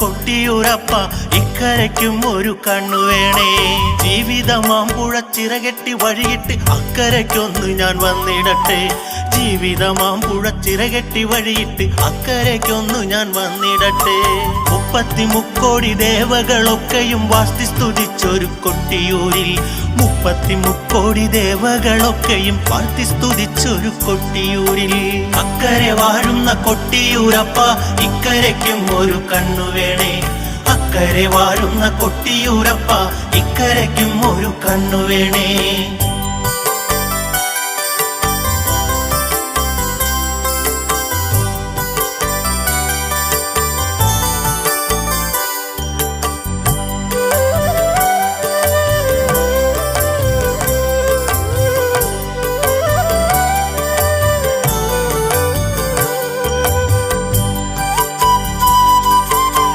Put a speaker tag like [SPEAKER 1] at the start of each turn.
[SPEAKER 1] കൊട്ടിയൂരപ്പ ഇക്കരയ്ക്കും ഒരു കണ്ണു വേണേ. ജീവിതമാം ചിറകെട്ടി വഴിയിട്ട് അക്കരയ്ക്കൊന്ന് ഞാൻ വന്നിടട്ടെ. ജീവിതമാം പുഴച്ചിറകെട്ടി വഴിയിട്ട് അക്കരയ്ക്കൊന്നു ഞാൻ വന്നിടട്ടെ. മുപ്പത്തി മുക്കോടി ദേവകളൊക്കെയും വാസ്തി സ്തുതിച്ചൊരു കൊട്ടിയൂരിൽ. മുപ്പത്തി മുക്കോടി ദേവകളൊക്കെയും വാഴ്ത്തി സ്തുതിച്ചൊരു കൊട്ടിയൂരിൽ. അക്കരെ വാഴുന്ന കൊട്ടിയൂരപ്പ ഇക്കരയ്ക്കും ഒരു കണ്ണു വേണേ. അക്കരെ വാഴുന്ന കൊട്ടിയൂരപ്പ ഇക്കരയ്ക്കും ഒരു കണ്ണു വേണേ.